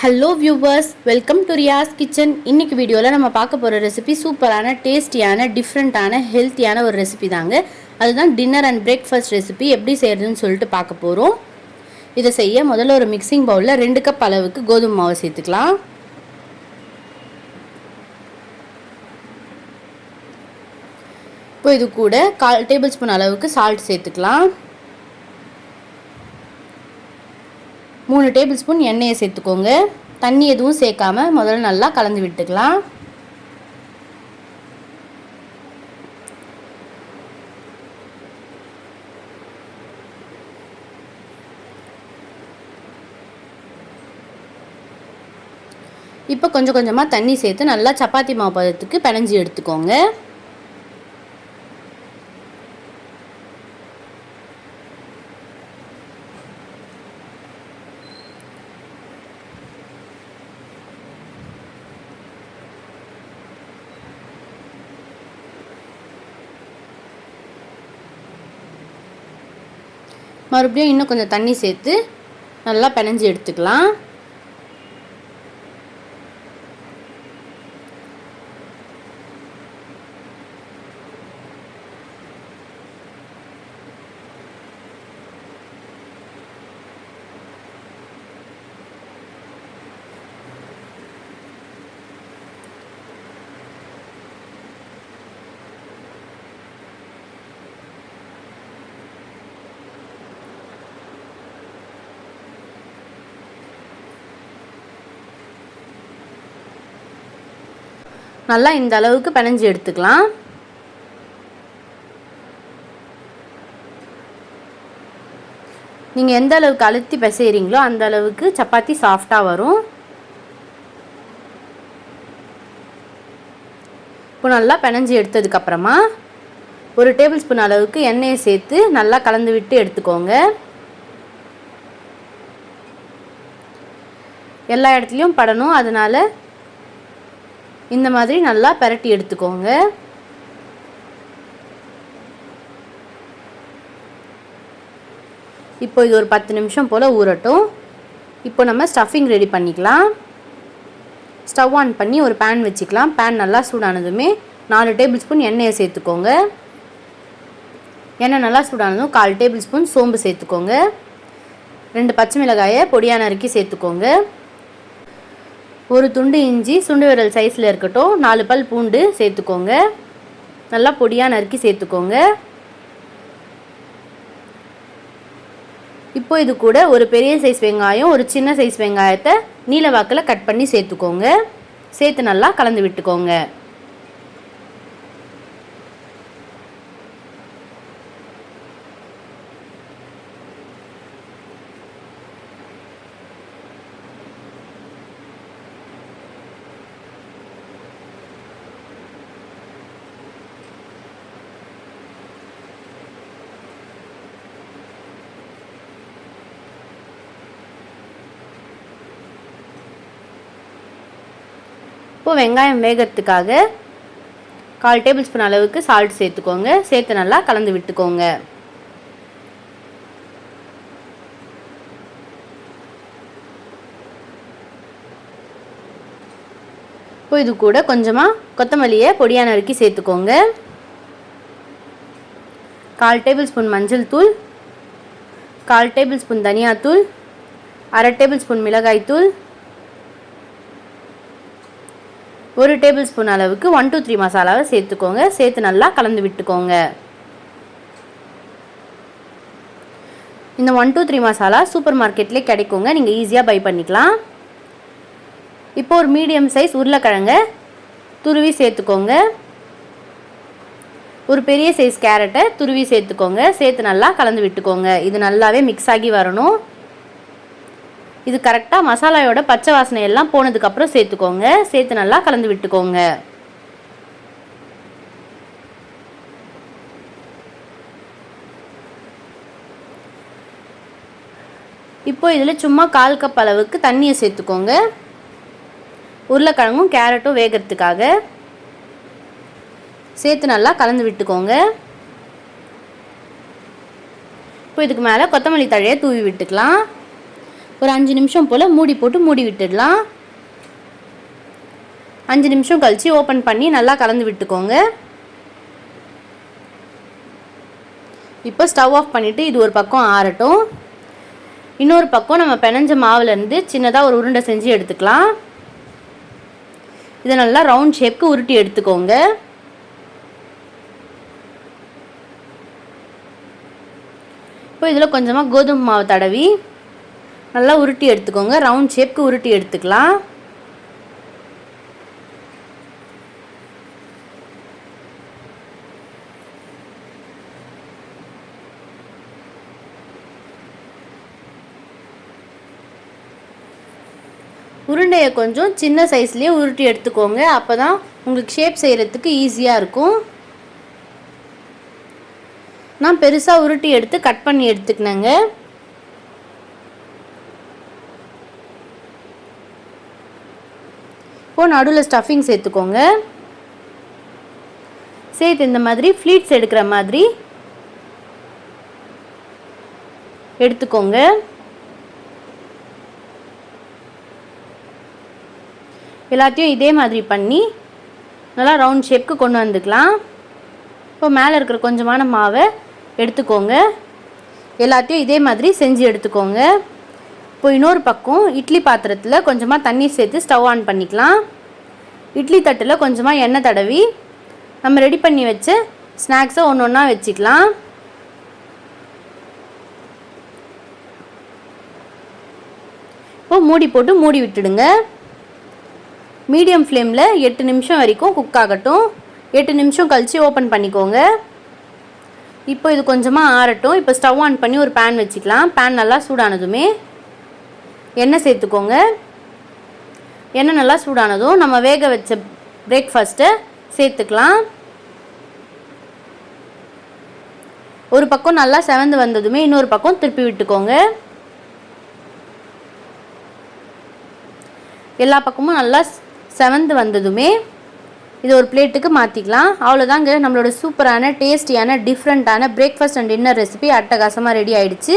Hello viewers welcome to Riyas kitchen இன்னைக்கு வீடியோவில் நம்ம பார்க்க போகிற ரெசிபி சூப்பரான டேஸ்டியான டிஃப்ரெண்ட்டான ஹெல்த்தியான ஒரு ரெசிபி தாங்க. அதுதான் டின்னர் அண்ட் பிரேக்ஃபாஸ்ட் ரெசிபி எப்படி செய்கிறதுன்னு சொல்லிட்டு பார்க்க போகிறோம் இதை செய்ய முதல்ல ஒரு மிக்சிங் பவுலில் ரெண்டு கப் அளவுக்கு கோதுமை மாவு சேர்த்துக்கலாம். இப்போ இது கூட கால் டேபிள் ஸ்பூன் அளவுக்கு சால்ட் சேர்த்துக்கலாம். மூணு டேபிள் ஸ்பூன் எண்ணெயை சேர்த்துக்கோங்க. தண்ணி எதுவும் சேர்க்காம முதல்ல நல்லா கலந்து விட்டுக்கலாம். இப்போ கொஞ்சம் கொஞ்சமாக தண்ணி சேர்த்து நல்லா சப்பாத்தி மாவு பதத்துக்கு பிணைஞ்சி எடுத்துக்கோங்க. மறுபடியும் இன்னும் கொஞ்சம் தண்ணி சேர்த்து நல்லா பினஞ்சி எடுத்துக்கலாம். நல்லா இந்த அளவுக்கு பிணைஞ்சு எடுத்துக்கலாம். நீங்கள் எந்த அளவுக்கு அழுத்தி பிசைகிறீங்களோ அந்த அளவுக்கு சப்பாத்தி சாஃப்டாக வரும். இப்போ நல்லா பிணைஞ்சி எடுத்ததுக்கப்புறமா ஒரு டேபிள் ஸ்பூன் அளவுக்கு எண்ணெயை சேர்த்து நல்லா கலந்து விட்டு எடுத்துக்கோங்க. எல்லா இடத்துலையும் படணும் அதனால் இந்த மாதிரி நல்லா பரட்டி எடுத்துக்கோங்க. இப்போ இது ஒரு பத்து நிமிஷம் போல் ஊறட்டும். இப்போ நம்ம ஸ்டஃபிங் ரெடி பண்ணிக்கலாம். ஸ்டவ் ஆன் பண்ணி ஒரு பேன் வச்சுக்கலாம். பேன் நல்லா சூடானதுமே நாலு டேபிள் ஸ்பூன் எண்ணெயை சேர்த்துக்கோங்க. எண்ணெய் நல்லா சூடானதும் கால் டேபிள் ஸ்பூன் சோம்பு சேர்த்துக்கோங்க. ரெண்டு பச்சை மிளகாயை பொடியான நறுக்கி சேர்த்துக்கோங்க. ஒரு துண்டு இஞ்சி சுண்டு விரல் சைஸில் இருக்கட்டும். நாலு பல் பூண்டு சேர்த்துக்கோங்க. நல்லா பொடியாக நறுக்கி சேர்த்துக்கோங்க. இப்போ இது கூட ஒரு பெரிய சைஸ் வெங்காயம் ஒரு சின்ன சைஸ் வெங்காயத்தை நீல வாக்கில் கட் பண்ணி சேர்த்துக்கோங்க. சேர்த்து நல்லா கலந்து விட்டுக்கோங்க. இப்போது வெங்காயம் வேகிறதுக்காக கால் டேபிள் ஸ்பூன் அளவுக்கு சால்ட் சேர்த்துக்கோங்க. சேர்த்து நல்லா கலந்து விட்டுக்கோங்க. இப்போ இது கூட கொஞ்சமாக கொத்தமல்லியை பொடியான நறுக்கி சேர்த்துக்கோங்க. கால் டேபிள் ஸ்பூன் மஞ்சள் தூள் கால் டேபிள் ஸ்பூன் தனியாத்தூள் அரை டேபிள் ஸ்பூன் மிளகாய்த்தூள் ஒரு டேபிள் ஸ்பூன் அளவுக்கு ஒன் டூ த்ரீ மசாலாவை சேர்த்துக்கோங்க. சேர்த்து நல்லா கலந்து விட்டுக்கோங்க. இந்த ஒன் டூ த்ரீ மசாலா சூப்பர் மார்க்கெட்லேயே கிடைக்குங்க. நீங்கள் ஈஸியாக பை பண்ணிக்கலாம். இப்போ ஒரு மீடியம் சைஸ் உருளைக்கிழங்க துருவி சேர்த்துக்கோங்க. ஒரு பெரிய சைஸ் கேரட்டை துருவி சேர்த்துக்கோங்க. சேர்த்து நல்லா கலந்து விட்டுக்கோங்க. இது நல்லாவே மிக்ஸ் ஆகி வரணும். இது கரெக்டாக மசாலாயோட பச்சை வாசனை எல்லாம் போனதுக்கப்புறம் சேர்த்துக்கோங்க. சேர்த்து நல்லா கலந்து விட்டுக்கோங்க. இப்போ இதில் சும்மா கால் கப் அளவுக்கு தண்ணியை சேர்த்துக்கோங்க. உருளைக்கிழங்கும் கேரட்டும் வேகிறதுக்காக சேர்த்து நல்லா கலந்து விட்டுக்கோங்க. இப்போ இதுக்கு மேலே கொத்தமல்லி தழையை தூவி விட்டுக்கலாம். ஒரு அஞ்சு நிமிஷம் போல் மூடி போட்டு மூடி விட்டுடலாம். அஞ்சு நிமிஷம் கழித்து ஓப்பன் பண்ணி நல்லா கலந்து விட்டுக்கோங்க. இப்போ ஸ்டவ் ஆஃப் பண்ணிவிட்டு இது ஒரு பக்கம் ஆறட்டும். இன்னொரு பக்கம் நம்ம பெனஞ்ச மாவுலேருந்து சின்னதாக ஒரு உருண்டை செஞ்சு எடுத்துக்கலாம். இதை நல்லா ரவுண்ட் ஷேப்க்கு உருட்டி எடுத்துக்கோங்க. இப்போ இதில் கொஞ்சமாக கோதுமை மாவு தடவி நல்லா உருட்டி எடுத்துக்கோங்க. ரவுண்ட் ஷேப்க்கு உருட்டி எடுத்துக்கலாம். உருண்டையை கொஞ்சம் சின்ன சைஸ்லேயே உருட்டி எடுத்துக்கோங்க. அப்போ தான் உங்களுக்கு ஷேப் செய்கிறதுக்கு ஈஸியாக இருக்கும். நான் பெருசாக உருட்டி எடுத்து கட் பண்ணி எடுத்துக்கினேங்க. இப்போது நடுவில் ஸ்டஃபிங் சேர்த்துக்கோங்க. சேர்த்து இந்த மாதிரி ஃப்ளீட்ஸ் எடுக்கிற மாதிரி எடுத்துக்கோங்க. எல்லாத்தையும் இதே மாதிரி பண்ணி நல்லா ரவுண்ட் ஷேப்க்கு கொண்டு வந்துக்கலாம். இப்போ மேலே இருக்கிற கொஞ்சமான மாவை எடுத்துக்கோங்க. எல்லாத்தையும் இதே மாதிரி செஞ்சு எடுத்துக்கோங்க. இப்போ இன்னொரு பக்கம் இட்லி பாத்திரத்தில் கொஞ்சமாக தண்ணி சேர்த்து ஸ்டவ் ஆன் பண்ணிக்கலாம். இட்லி தட்டில் கொஞ்சமாக எண்ணெய் தடவி நம்ம ரெடி பண்ணி வச்ச ஸ்நாக்ஸை ஒன்று ஒன்றா வச்சுக்கலாம். இப்போ மூடி போட்டு மூடி விட்டுடுங்க. மீடியம் ஃப்ளேமில் எட்டு நிமிஷம் வரைக்கும் குக் ஆகட்டும். எட்டு நிமிஷம் கழித்து ஓப்பன் பண்ணிக்கோங்க. இப்போ இது கொஞ்சமாக ஆறட்டும். இப்போ ஸ்டவ் ஆன் பண்ணி ஒரு பேன் வச்சுக்கலாம். பேன் நல்லா சூடானதுமே எண்ணெய் சேர்த்துக்கோங்க. எண்ணெய் நல்லா சூடானதும் நம்ம வேக வச்ச பிரேக்ஃபாஸ்ட்டை சேர்த்துக்கலாம். ஒரு பக்கம் நல்லா செவந்து வந்ததுமே இன்னொரு பக்கம் திருப்பி விட்டுக்கோங்க. எல்லா பக்கமும் நல்லா செவந்து வந்ததுமே இது ஒரு பிளேட்டுக்கு மாற்றிக்கலாம் அவ்வளோதாங்க நம்மளோட சூப்பரான டேஸ்டியான டிஃப்ரெண்ட்டான பிரேக்ஃபாஸ்ட் அண்ட் டின்னர் ரெசிபி அட்டகாசமாக ரெடி ஆகிடுச்சு